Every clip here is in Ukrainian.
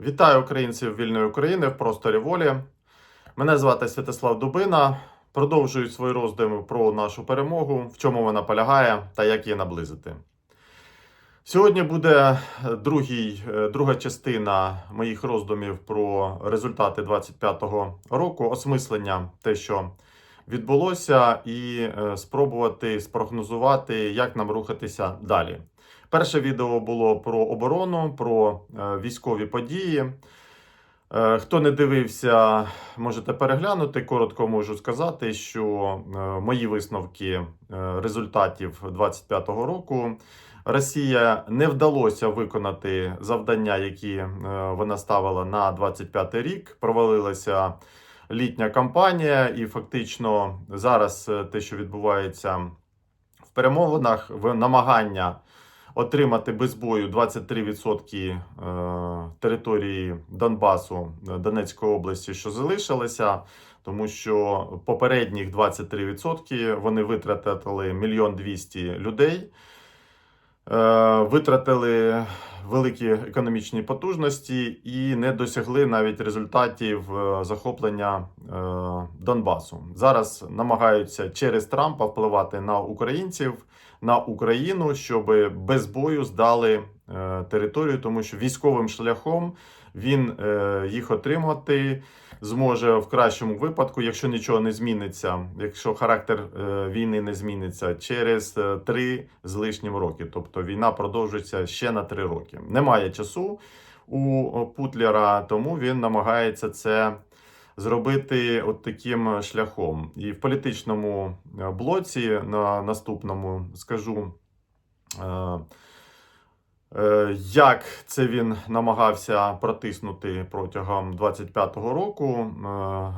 Вітаю українців вільної України в просторі волі. Мене звати Святослав Дубина. Продовжую свої роздуми про нашу перемогу, в чому вона полягає та як її наблизити. Сьогодні буде другий, е, друга частина моїх роздумів про результати 25-го року, осмислення те, що відбулося, і е, спробувати спрогнозувати, як нам рухатися далі. Перше відео було про оборону, про е, військові події. Е, Хто не дивився, можете переглянути. Коротко можу сказати, що е, мої висновки результатів 25-го року Росія не вдалося виконати завдання, які вона ставила на 25-й рік. Провалилася літня кампанія, і фактично зараз те, що відбувається в перемовинах, в намагання отримати без бою 23% е, території Донбасу е, Донецької області, що залишилися, тому що попередніх 23% вони витратили мільйон двісті людей. Е, Витратили великі економічні потужності і не досягли навіть результатів захоплення Донбасу. Зараз намагаються через Трампа впливати на українців, на Україну, щоб без бою здали е, територію, тому що військовим шляхом він е, їх отримати зможе в кращому випадку, якщо нічого не зміниться, якщо характер е, війни не зміниться, через три з лишнім роки. Тобто війна продовжується ще на три роки. Немає часу у Путлера, тому він намагається це зробити от таким шляхом. І в політичному е, блоці на наступному скажу. е, Е, Як це він намагався протиснути протягом 25-го року?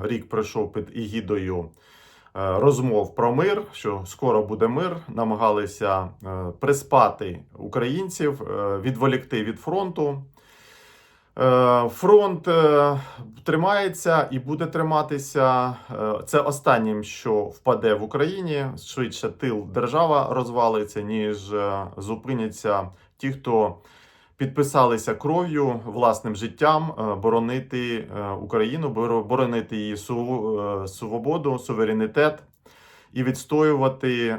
Е, Рік пройшов під егідою е, розмов про мир, що скоро буде мир. Намагалися е, приспати українців, е, відволікти від фронту. Е, Фронт е, тримається і буде триматися. Е, Це останнім, що впаде в Україні. Швидше тил держава розвалиться, ніж зупиняться ті, хто підписалися кров'ю власним життям боронити Україну, боро- боронити її свободу, суверенітет і відстоювати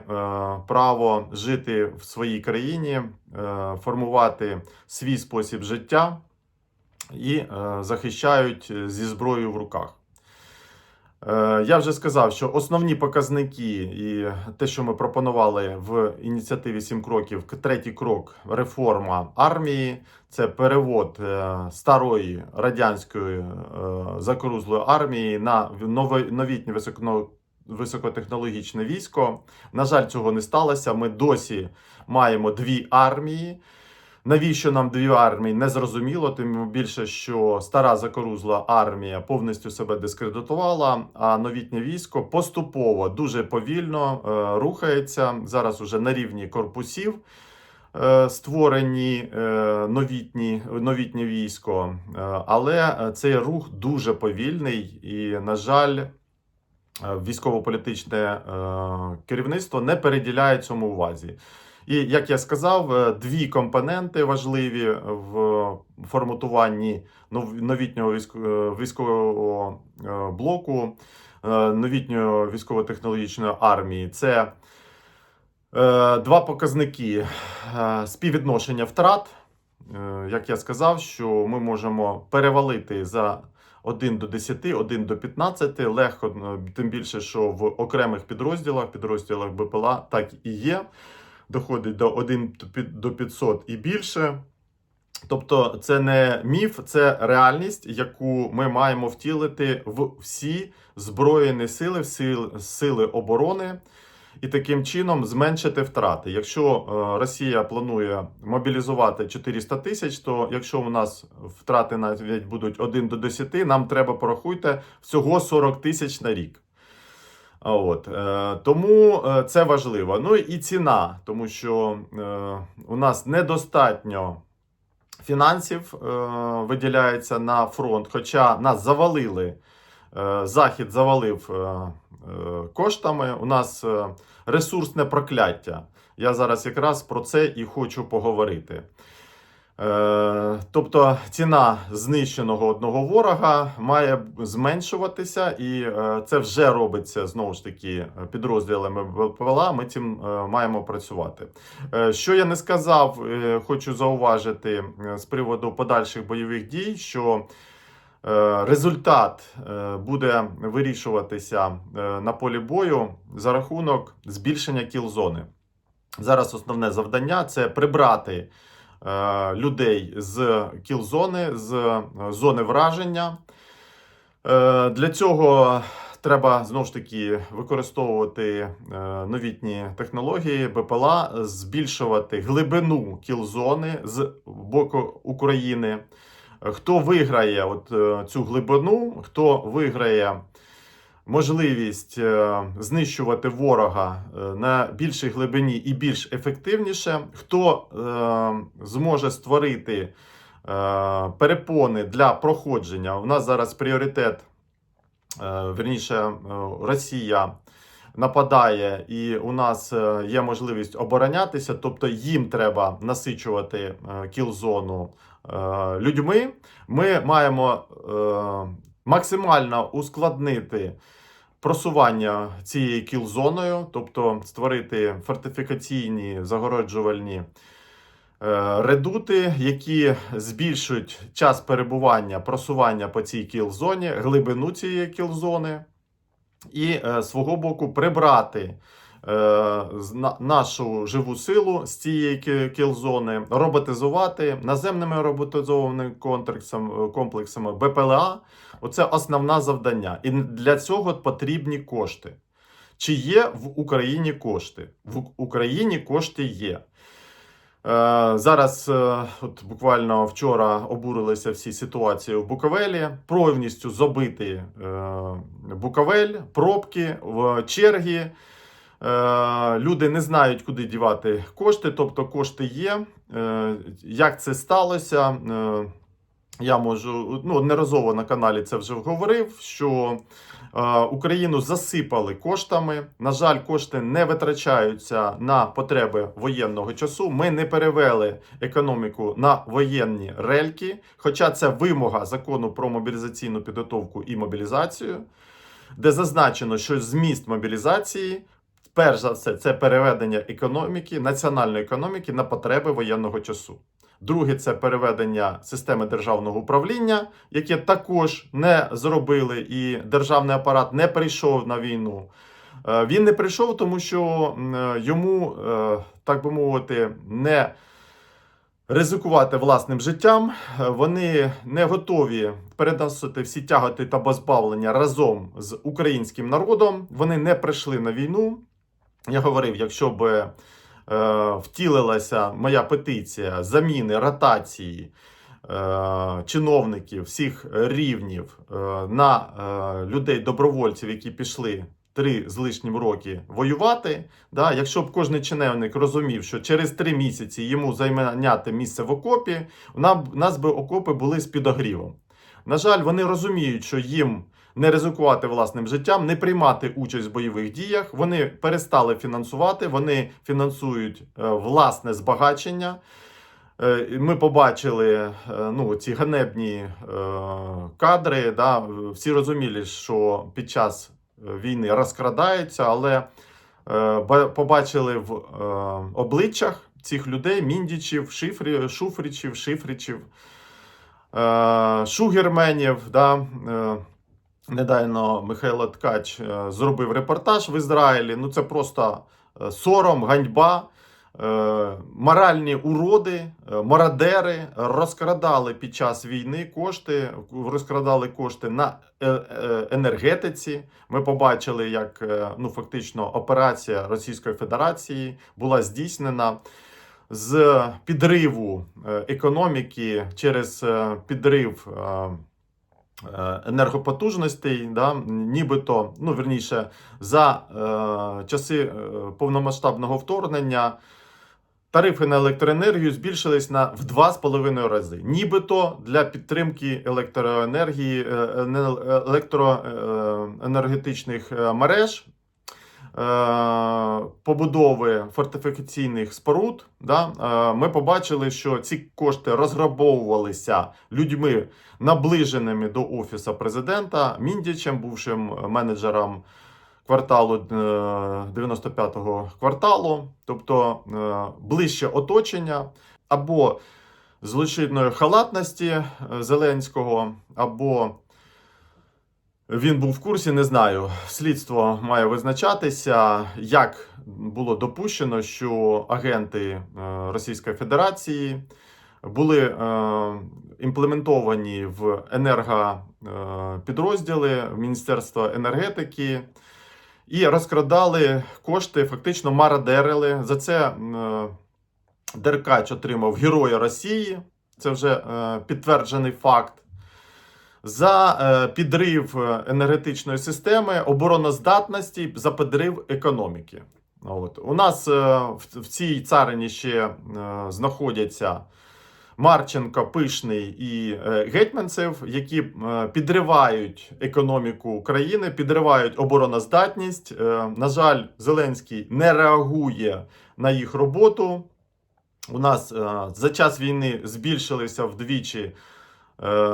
право жити в своїй країні, формувати свій спосіб життя і е, захищають зі зброєю в руках. Е, Я вже сказав, що основні показники і те, що ми пропонували в ініціативі 7 кроків, третій крок реформа армії, це перевод е, старої радянської е, закрузлої армії на новітнє високо, високотехнологічне військо. На жаль, цього не сталося. Ми досі маємо дві армії. Навіщо нам дві армії? Не зрозуміло, тим більше, що стара закорузла армія повністю себе дискредитувала, а новітнє військо поступово дуже повільно е, рухається. Зараз уже на рівні корпусів е, створені е, новітні, новітнє військо. Е, але цей рух дуже повільний і, на жаль, військово-політичне керівництво не переділяє цьому увазі. І як я сказав, е, дві компоненти важливі в форматуванні новітнього е, військового е, блоку, новітньої військово-технологічної армії. Це два показники співвідношення втрат. Як я сказав, що ми можемо перевалити за 1 до 10, 1 до 15, легко, тим більше, що в окремих підрозділах, підрозділах БПЛА так і є доходить до 1 до 500 і більше. Тобто, це не міф, це реальність, яку ми маємо втілити в всі збройні сили, в сили, сили оборони, і таким чином зменшити втрати. Якщо е, Росія планує мобілізувати 400 тисяч, то якщо у нас втрати навіть будуть 1 до 10, нам треба порахуйте всього 40 тисяч на рік. От, е, тому е, це важливо. Ну і ціна, тому що е, у нас недостатньо фінансів виділяється на фронт, хоча нас завалили, Захід завалив коштами. У нас ресурсне прокляття. Я зараз якраз про це і хочу поговорити. Е, Тобто ціна знищеного одного ворога має зменшуватися, і е, це вже робиться знову ж таки підрозділами БПЛА. Ми цим е, маємо працювати. Що я не сказав, хочу зауважити з приводу подальших бойових дій, що результат буде вирішуватися на полі бою за рахунок збільшення кіл-зони. Зараз основне завдання це прибрати людей з кіл-зони, з е, зони враження. Е, Для цього треба знову ж таки використовувати е, новітні технології БПЛА, збільшувати глибину кіл-зони з боку України. Хто виграє от е, цю глибину, хто виграє можливість е, знищувати ворога е, на більшій глибині і більш ефективніше, хто е, зможе створити перепони для проходження. У нас зараз пріоритет, верніше, Росія. Нападає, і у нас є можливість оборонятися, тобто їм треба насичувати кіл-зону людьми. Ми маємо максимально ускладнити просування цією кіл-зоною, тобто створити фортифікаційні загороджувальні е, редути, які збільшують час перебування, просування по цій кіл-зоні, глибину цієї кіл-зони, і е, свого боку прибрати е, нашу живу силу з цієї кі- кіл-зони, роботизувати наземними роботизованими комплексами БПЛА. Оце основне завдання. І для цього потрібні кошти. Чи є в Україні кошти? В Україні кошти є. Е, Зараз, е, от буквально вчора обурилися всі ситуації в Буковелі. Повністю забитий е, Буковель, пробки, в черги. Люди не знають, куди дівати кошти, тобто кошти є. Як це сталося? Я можу ну, одноразово на каналі це вже говорив, що е, Україну засипали коштами. На жаль, кошти не витрачаються на потреби воєнного часу. Ми не перевели економіку на воєнні рельки, хоча це вимога закону про мобілізаційну підготовку і мобілізацію, де зазначено, що зміст мобілізації. Перш за все, це переведення економіки, національної економіки на потреби воєнного часу. Друге це переведення системи державного управління, яке також не зробили, і державний апарат не прийшов на війну. Е, Він не прийшов, тому що е, йому, е, так би мовити, не ризикувати власним життям. Вони не готові переносити всі тяготи та позбавлення разом з українським народом. Вони не прийшли на війну. Я говорив, якщо б втілилася моя петиція заміни ротації е, чиновників всіх рівнів е, на е, людей-добровольців, які пішли три з лишнім роки воювати. Да, якщо б кожен чиновник розумів, що через три місяці йому зайняти місце в окопі, у нас би окопи були з підогрівом. На жаль, вони розуміють, що їм не ризикувати власним життям, не приймати участь в бойових діях. Вони перестали фінансувати, вони фінансують е, власне збагачення. Е, Ми побачили е, ну, ці ганебні кадри. Да? Всі розуміли, що під час війни розкрадаються, але побачили в обличчях цих людей міндічів, шифрі, шуфричів, шифричів, е, шугерменів. Да? Недавно Михайло Ткач е, зробив репортаж в Ізраїлі. Ну це просто е, сором, ганьба. Е, Моральні уроди, мародери розкрадали під час війни кошти, розкрадали кошти на енергетиці. Ми побачили, як ну, фактично операція Російської Федерації була здійснена з підриву економіки через підрив. Е, енергопотужностей, да, нібито, ну верніше, за е, часи е, повномасштабного вторгнення тарифи на електроенергію збільшились на в 2,5 рази. Нібито для підтримки електроенергії, е, електроенергетичних мереж. Е, побудови фортифікаційних споруд, да, е, ми побачили, що ці кошти розграбовувалися людьми, наближеними до офісу президента, Міндічем, бувшим менеджером кварталу е, 95-го кварталу, тобто е, ближче оточення або злочинної халатності е, Зеленського, або він був в курсі, не знаю. Слідство має визначатися, як було допущено, що агенти е, Російської Федерації були е, імплементовані в енергопідрозділи Міністерства енергетики і розкрадали кошти, фактично мародерили. За це е, Деркач отримав Героя Росії. Це вже е, підтверджений факт. За е, підрив е, енергетичної системи, обороноздатності, за підрив економіки. От. У нас е, в, цій царині ще знаходяться Марченко, Пишний і Гетьманцев, які підривають економіку України, підривають обороноздатність. На жаль, Зеленський не реагує на їх роботу. У нас за час війни збільшилися вдвічі,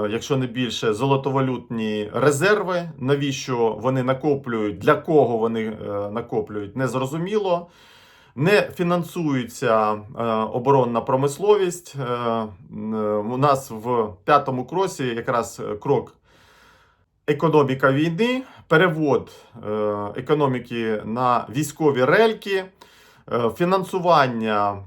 якщо не більше, золотовалютні резерви. Навіщо вони накоплюють, для кого вони е, накоплюють, незрозуміло. Не фінансується е, оборонна промисловість. Е, е, у нас в п'ятому кросі якраз е, крок економіка війни, перевод е, економіки на військові рельки, е, фінансування е,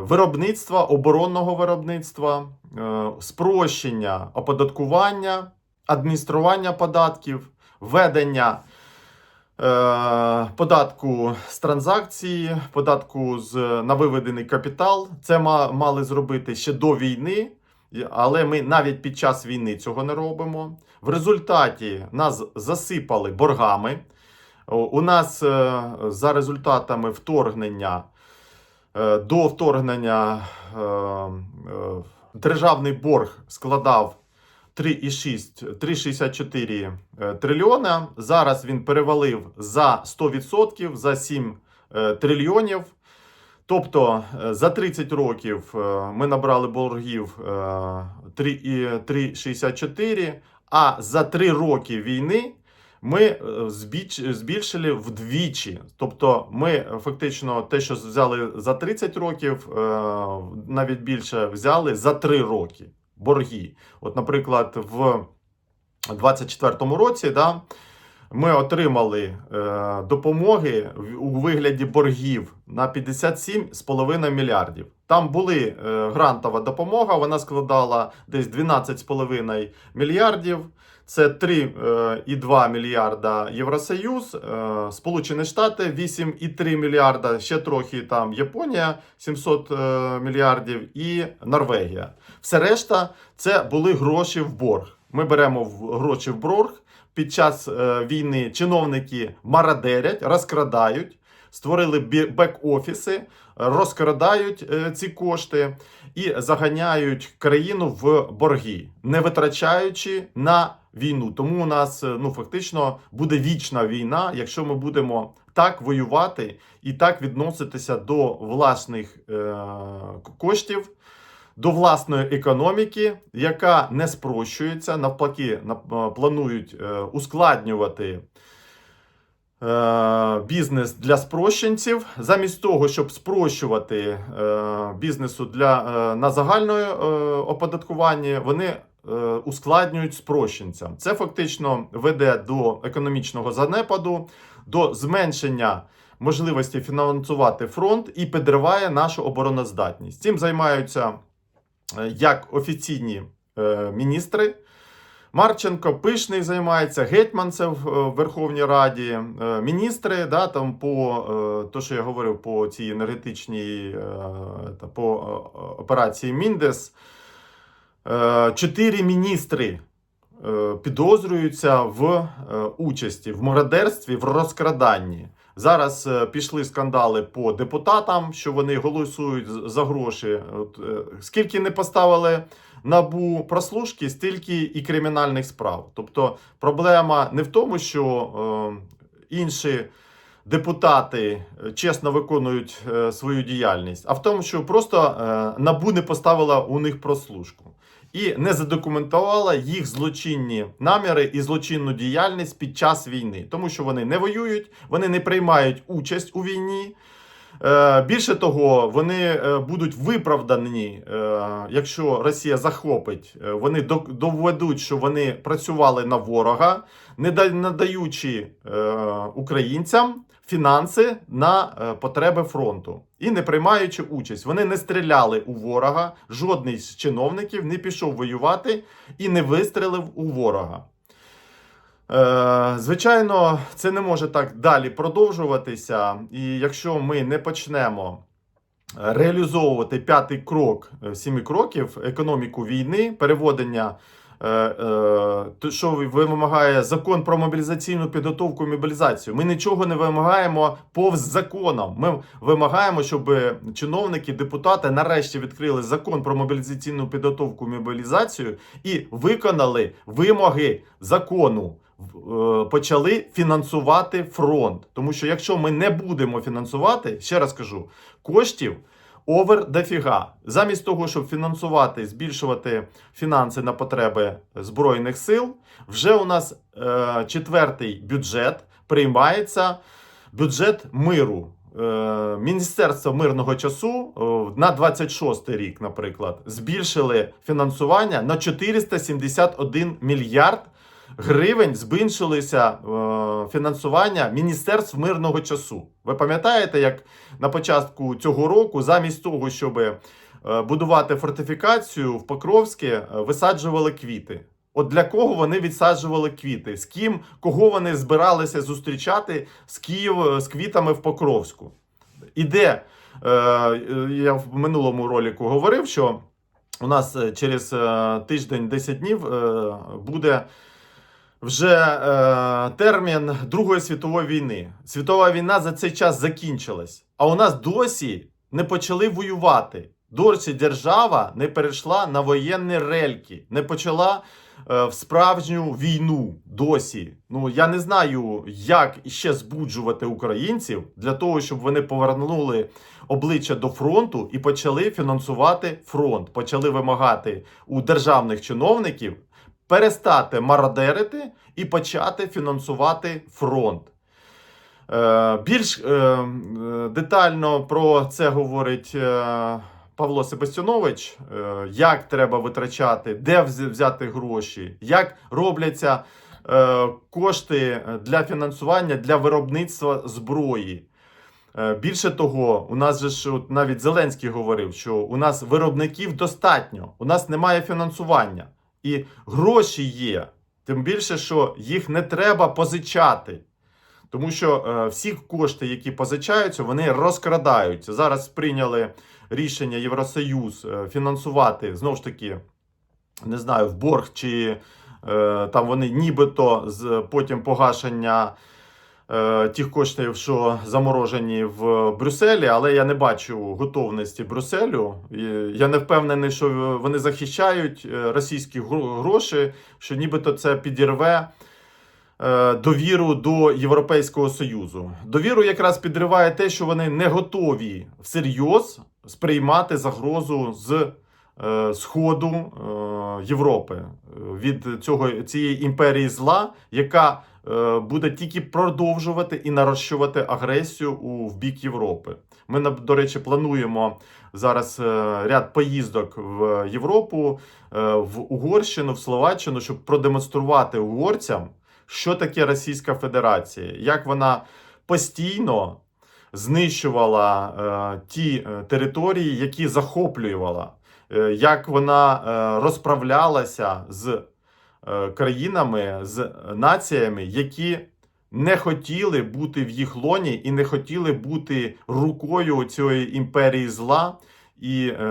виробництва, оборонного виробництва, е, спрощення оподаткування, адміністрування податків, введення е, податку з транзакції, податку з, на виведений капітал. Це мали зробити ще до війни. Але ми навіть під час війни цього не робимо. В результаті нас засипали боргами. У нас е, за результатами вторгнення е, до вторгнення е, державний борг складав 3,64 е, трильйона. Зараз він перевалив за 100%, за 7 е, трильйонів. Тобто за 30 років ми набрали боргів е, 3 і 3,64, а за 3 роки війни ми е, збільшили вдвічі. Тобто ми е, фактично те, що взяли за 30 років, е, навіть більше взяли за 3 роки борги. От, наприклад, в 24-му році, да, ми отримали е, допомоги у вигляді боргів на 57,5 мільярдів. Там були е, грантова допомога, вона складала десь 12,5 мільярдів. Це 3,2 мільярда Євросоюз, е, Сполучені Штати 8,3 мільярда, ще трохи там Японія 700 е, мільярдів і Норвегія. Все решта це були гроші в борг. Ми беремо гроші в борг. Під час е, війни чиновники марадерять, розкрадають, створили бек-офіси, розкрадають е, ці кошти і заганяють країну в борги, не витрачаючи на війну. Тому у нас е, ну фактично буде вічна війна, якщо ми будемо так воювати і так відноситися до власних е, коштів до власної економіки, яка не спрощується, навпаки, е, планують е, ускладнювати е, бізнес для спрощенців, замість того, щоб спрощувати бізнесу для, на загальне оподаткування, вони ускладнюють спрощенцям. Це фактично веде до економічного занепаду, до зменшення можливості фінансувати фронт і підриває нашу обороноздатність. Цим займаються як офіційні е, міністри. Марченко пишний займається, Гетьманцев е, в Верховній Раді, е, міністри, да, там по е, то, що я говорив по цій енергетичній е, по е, операції Міндес. Е, Чотири міністри е, підозрюються в е, участі в мародерстві, в розкраданні. Зараз е, пішли скандали по депутатам, що вони голосують за гроші. От, е, скільки не поставили набу прослушки, стільки і кримінальних справ. Тобто проблема не в тому, що е, інші депутати е, чесно виконують е, свою діяльність, а в тому, що просто е, набу не поставила у них прослушку і не задокументувала їх злочинні наміри і злочинну діяльність під час війни, тому що вони не воюють, вони не приймають участь у війні. Е, Більше того, вони е, будуть виправдані, е, якщо Росія захопить, вони доведуть, що вони працювали на ворога, не да- надаючи українцям фінанси на е, потреби фронту і не приймаючи участь. Вони не стріляли у ворога, жодний з чиновників не пішов воювати і не вистрелив у ворога. Е, Звичайно, це не може так далі продовжуватися. І якщо ми не почнемо реалізовувати п'ятий крок е, сіми кроків економіку війни, переводення, е, е, що вимагає закон про мобілізаційну підготовку і мобілізацію, ми нічого не вимагаємо повз законом. Ми вимагаємо, щоб чиновники, депутати нарешті відкрили закон про мобілізаційну підготовку і мобілізацію і виконали вимоги закону. Е, Почали фінансувати фронт. Тому що якщо ми не будемо фінансувати, ще раз кажу, коштів овер дофіга. Замість того, щоб фінансувати, збільшувати фінанси на потреби Збройних сил, вже у нас е, четвертий бюджет приймається бюджет миру. Е, Міністерство мирного часу е, на 26 рік, наприклад, збільшили фінансування на 471 мільярд гривень збільшилося е, фінансування Міністерств мирного часу. Ви пам'ятаєте, як на початку цього року, замість того, щоб е, будувати фортифікацію в Покровське, е, висаджували квіти. От для кого вони відсаджували квіти? З ким, кого вони збиралися зустрічати з Києва з квітами в Покровську? І де е, я в минулому ролику говорив, що у нас е, через е, тиждень 10 днів е, буде вже е, термін Другої світової війни. Світова війна за цей час закінчилась, а у нас досі не почали воювати. Досі держава не перейшла на воєнні рельки, не почала е, в справжню війну досі. Ну я не знаю, як ще збуджувати українців для того, щоб вони повернули обличчя до фронту і почали фінансувати фронт, почали вимагати у державних чиновників перестати мародерити і почати фінансувати фронт. Е, Більш е, детально про це говорить е, Павло Себастьянович, е, як треба витрачати, де взяти гроші, як робляться кошти для фінансування для виробництва зброї. Більше того, у нас же ж навіть Зеленський говорив, що у нас виробників достатньо, у нас немає фінансування. І гроші є. Тим більше, що їх не треба позичати. Тому що е, всі кошти, які позичаються, вони розкрадаються. Зараз прийняли рішення Євросоюз е, фінансувати знову ж таки, не знаю, в борг чи е, там вони нібито з потім погашення тих коштів, що заморожені в Брюсселі, але я не бачу готовності Брюсселю. Я не впевнений, що вони захищають е, російські гроші, що нібито це підірве е, довіру до Європейського Союзу. Довіру якраз підриває те, що вони не готові всерйоз сприймати загрозу з е, Сходу е, Європи е, від цього цієї імперії зла, яка е, буде тільки продовжувати і нарощувати агресію у в бік Європи. Ми до речі плануємо зараз е, ряд поїздок в Європу, е, в Угорщину, в Словаччину, щоб продемонструвати угорцям, що таке Російська Федерація, як вона постійно знищувала е, ті е, території, які захоплювала, е, як вона е, розправлялася з е, країнами, з націями, які не хотіли бути в їх лоні і не хотіли бути рукою цієї імперії зла і е,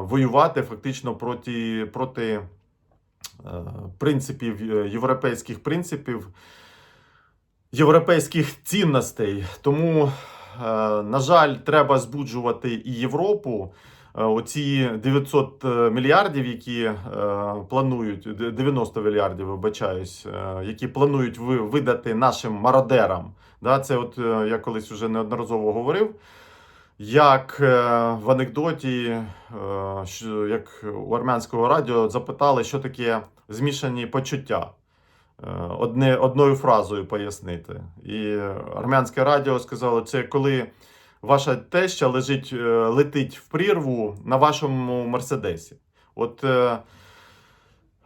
воювати фактично проти, проти е, принципів е, європейських принципів, європейських цінностей. Тому, е, на жаль, треба збуджувати і Європу. Е, оці 900 мільярдів, які е, планують, 90 мільярдів, вибачаюсь, е, які планують видати нашим мародерам. Да, це от е, я колись вже неодноразово говорив. Як е, в анекдоті, е, як у армянського радіо запитали, що таке змішані почуття. Е, Одне, одною фразою пояснити. І армянське радіо сказало, це коли ваша теща лежить, е, летить в прірву на вашому мерседесі. От, е,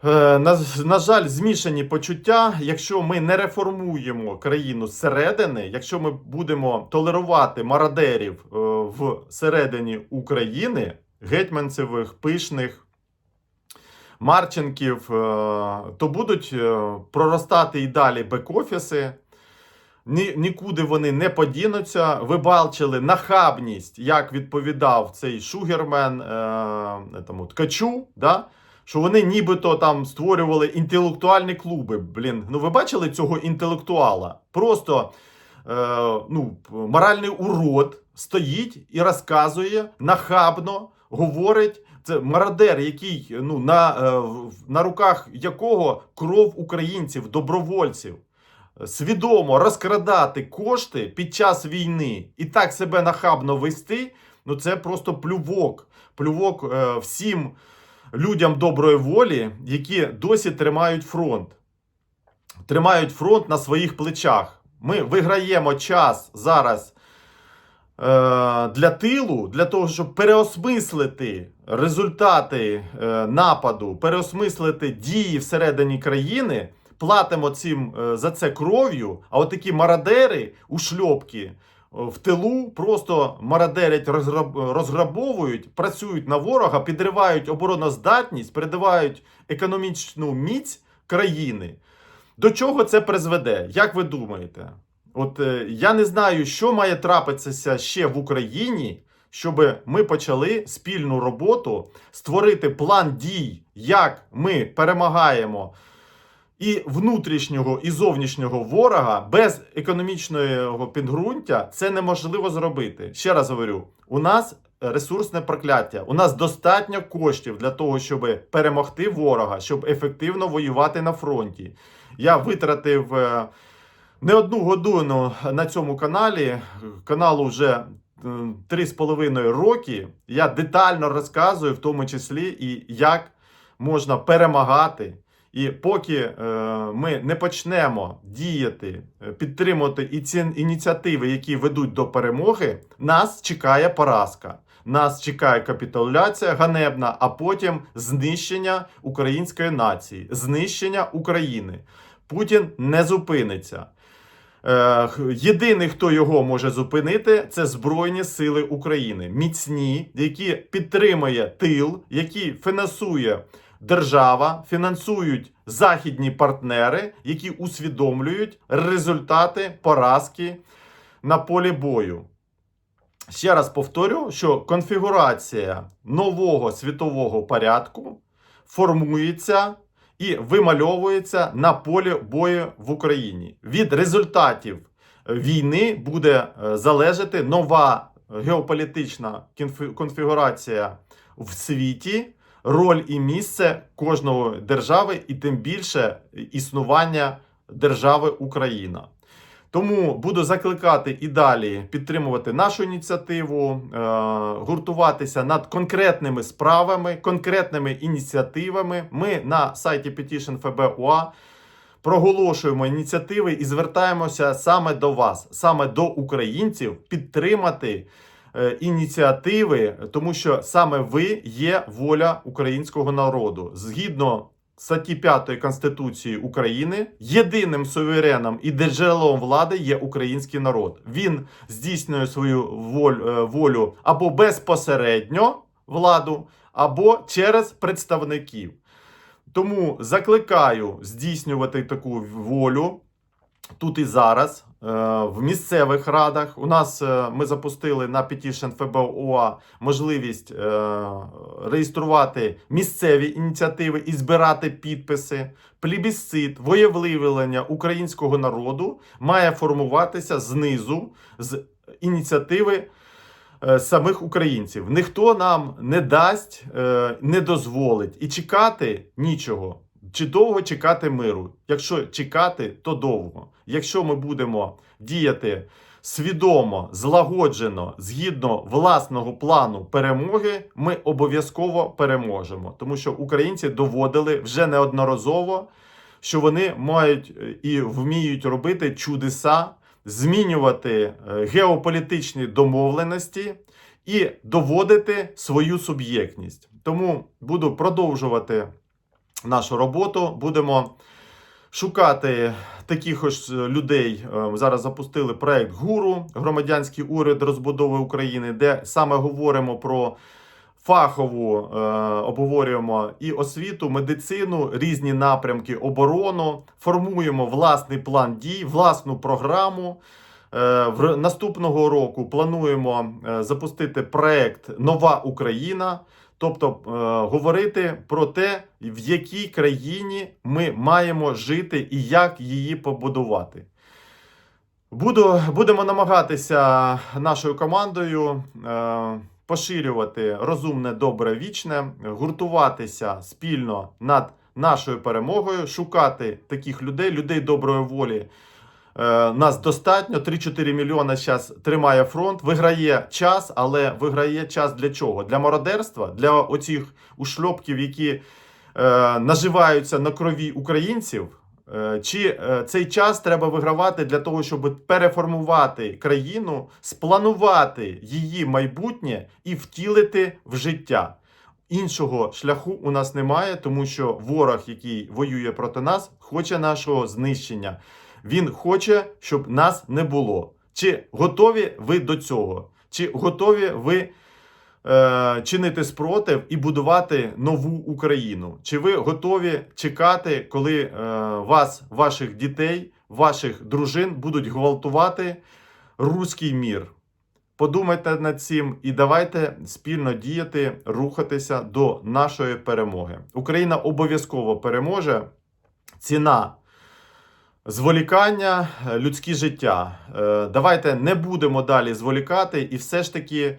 е, на, на жаль, змішані почуття, якщо ми не реформуємо країну зсередини, якщо ми будемо толерувати мародерів е, всередині України, гетьманцевих, пишних, Марченків, то будуть проростати і далі бек-офіси. Ні, нікуди вони не подінуться. Ви бачили нахабність, як відповідав цей шугермен е, тому, ткачу, да? що вони нібито там створювали інтелектуальні клуби. Блін, ну ви бачили цього інтелектуала? Просто е, ну, моральний урод стоїть і розказує нахабно, говорить. Це мародер, який ну на, е, на руках якого кров українців, добровольців. Свідомо розкрадати кошти під час війни і так себе нахабно вести, ну це просто плювок. Плювок е, всім людям доброї волі, які досі тримають фронт. Тримають фронт на своїх плечах. Ми виграємо час зараз е, для тилу, для того, щоб переосмислити результати е, нападу, переосмислити дії всередині країни. Платимо цим е, за це кров'ю, а от такі мародери у шльопки е, в тилу просто мародерять, розграб- розграбовують, працюють на ворога, підривають обороноздатність, передавають економічну міць країни. До чого це призведе? Як ви думаєте? От е, я не знаю, що має трапитися ще в Україні, щоб ми почали спільну роботу, створити план дій, як ми перемагаємо і внутрішнього, і зовнішнього ворога без економічного підґрунтя це неможливо зробити. Ще раз говорю: у нас ресурсне прокляття. У нас достатньо коштів для того, щоб перемогти ворога, щоб ефективно воювати на фронті. Я витратив е, не одну годину на цьому каналі. Каналу вже е, три з половиною роки. Я детально розказую, в тому числі, і як можна перемагати. І поки е, ми не почнемо діяти, е, підтримувати і ці ініціативи, які ведуть до перемоги, нас чекає поразка. Нас чекає капітуляція ганебна, а потім знищення української нації, знищення України. Путін не зупиниться. Е, Єдиний, хто його може зупинити, це Збройні Сили України, міцні, які підтримує тил, які фінансує держава, фінансують західні партнери, які усвідомлюють результати поразки на полі бою. Ще раз повторю, що конфігурація нового світового порядку формується і вимальовується на полі бою в Україні. Від результатів війни буде е, залежати нова геополітична конфігурація в світі, роль і місце кожної держави, і тим більше існування держави Україна. Тому буду закликати і далі підтримувати нашу ініціативу, е, гуртуватися над конкретними справами, конкретними ініціативами. Ми на сайті Petition FBUA проголошуємо ініціативи і звертаємося саме до вас, саме до українців, підтримати ініціативи, тому що саме ви є воля українського народу. Згідно статті 5 Конституції України, єдиним сувереном і джерелом влади є український народ. Він здійснює свою воль- е, волю або безпосередньо владу, або через представників. Тому закликаю здійснювати таку волю тут і зараз. Е, В місцевих радах у нас е, ми запустили на Petition ФБОА можливість е, реєструвати місцеві ініціативи і збирати підписи. Плібісцит, воєвливлення українського народу має формуватися знизу з ініціативи самих українців. Ніхто нам не дасть, не дозволить і чекати нічого. Чи довго чекати миру? Якщо чекати, то довго. Якщо ми будемо діяти свідомо, злагоджено, згідно власного плану перемоги, ми обов'язково переможемо. Тому що українці доводили вже неодноразово, що вони мають е, і вміють робити чудеса, змінювати е, геополітичні домовленості і доводити свою суб'єктність. Тому буду продовжувати нашу роботу. Будемо шукати таких ось людей. Е, Зараз запустили проект Гуру, громадянський уряд розбудови України, де саме говоримо про фахову, е, обговорюємо і освіту, медицину, різні напрямки, оборону, формуємо власний план дій, власну програму. Е, В наступного року плануємо е, запустити проект Нова Україна. Тобто е, говорити про те, в якій країні ми маємо жити і як її побудувати. Буду, будемо намагатися нашою командою е, поширювати розумне, добре, вічне, гуртуватися спільно над нашою перемогою, шукати таких людей, людей доброї волі. Е, нас достатньо. 3-4 мільйони зараз тримає фронт. Виграє час, але виграє час для чого? Для мародерства, для оцих ушльопків, які е, наживаються на крові українців. Е, Чи е, цей час треба вигравати для того, щоб переформувати країну, спланувати її майбутнє і втілити в життя? Іншого шляху у нас немає, тому що ворог, який воює проти нас, хоче нашого знищення. Він хоче, щоб нас не було. Чи готові ви до цього? Чи готові ви е, чинити спротив і будувати нову Україну? Чи ви готові чекати, коли е, вас, ваших дітей, ваших дружин будуть гвалтувати руський мір? Подумайте над цим і давайте спільно діяти, рухатися до нашої перемоги. Україна обов'язково переможе. Ціна зволікання, е, людські життя. Е, Давайте не будемо далі зволікати і все ж таки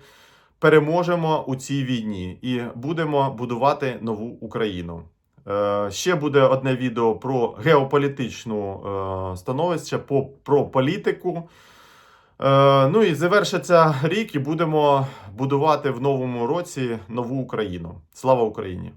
переможемо у цій війні і будемо будувати нову Україну. Е, Ще буде одне відео про геополітичну становище, про політику. Ну і завершиться рік, і будемо будувати в новому році нову Україну. Слава Україні!